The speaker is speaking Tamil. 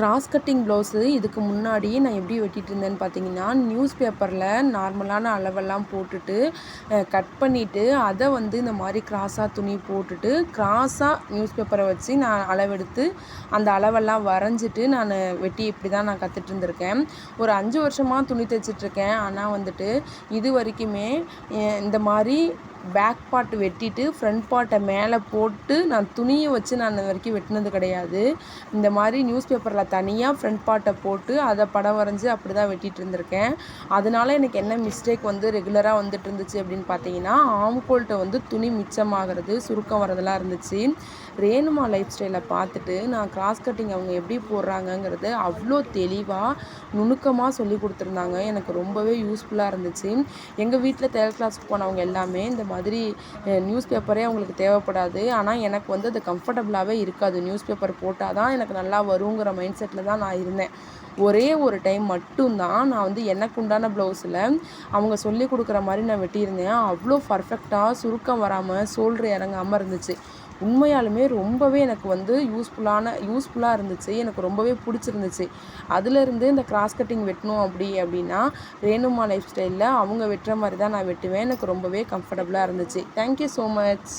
கிராஸ் கட்டிங் ப்ளவுஸு இதுக்கு முன்னாடி நான் எப்படி வெட்டிகிட்டு இருந்தேன்னு பார்த்தீங்கன்னா நியூஸ் பேப்பரில் நார்மலான அளவெல்லாம் போட்டுட்டு கட் பண்ணிவிட்டு அதை வந்து இந்த மாதிரி கிராஸாக துணி போட்டுட்டு கிராஸாக நியூஸ் பேப்பரை வச்சு நான் அளவெடுத்து அந்த அளவெல்லாம் வரைஞ்சிட்டு நான் வெட்டி இப்படி தான் நான் கற்றுட்டு இருந்திருக்கேன். ஒரு அஞ்சு வருஷமாக துணி தைச்சிட்ருக்கேன் ஆனால் வந்துட்டு இது வரைக்குமே இந்த மாதிரி பேக் பார்ட் வெட்டிட்டு ஃப்ரண்ட் பார்ட்டை மேலே போட்டு நான் துணியை வச்சு நான் இது வரைக்கும் வெட்டினது கிடையாது. இந்த மாதிரி நியூஸ் பேப்பரில் தனியாக ஃப்ரண்ட் பார்ட்டை போட்டு அதை படம் வரைஞ்சி அப்படி தான் வெட்டிகிட்டு இருந்திருக்கேன். அதனால எனக்கு என்ன மிஸ்டேக் வந்து ரெகுலராக வந்துட்டு இருந்துச்சு அப்படின்னு பார்த்தீங்கன்னா ஆம்கோல்கிட்ட வந்து துணி மிச்சமாகிறது சுருக்கம் வரதெல்லாம் இருந்துச்சு. ரேணுமா லைஃப் ஸ்டைலை பார்த்துட்டு நான் கிராஸ் கட்டிங் அவங்க எப்படி போடுறாங்கங்கிறது அவ்வளோ தெளிவாக நுணுக்கமாக சொல்லி கொடுத்துருந்தாங்க. எனக்கு ரொம்பவே யூஸ்ஃபுல்லாக இருந்துச்சு. எங்கள் வீட்டில் தேர்ட் கிளாஸ்க்கு போனவங்க எல்லாமே இந்த மாதிரி நியூஸ் பேப்பரே அவங்களுக்கு தேவைப்படாது. ஆனால் எனக்கு வந்து அது கம்ஃபர்டபுளாகவே இருக்காது. நியூஸ் பேப்பர் போட்டால் தான் எனக்கு நல்லா வருங்கிற மைண்ட் செட்டில் தான் நான் இருந்தேன். ஒரே ஒரு டைம் மட்டும்தான் நான் வந்து எனக்கு உண்டான ப்ளவுஸில் அவங்க சொல்லி கொடுக்குற மாதிரி நான் வெட்டியிருந்தேன். அவ்வளோ பர்ஃபெக்டாக சுருக்கம் வராமல் சோல்ட்ரு இறங்காமல் இருந்துச்சு. உண்மையாலுமே ரொம்பவே எனக்கு வந்து யூஸ்ஃபுல்லான யூஸ்ஃபுல்லாக இருந்துச்சு. எனக்கு ரொம்பவே பிடிச்சிருந்துச்சு. அதுலேருந்து இந்த கிராஸ் கட்டிங் வெட்டணும் அப்படி அப்படின்னா ரேணுமா லைஃப் ஸ்டைலில் அவங்க வெட்டுற மாதிரி தான் நான் வெட்டுவேன். எனக்கு ரொம்பவே கம்ஃபர்டபுளாக இருந்துச்சு. Thank you so much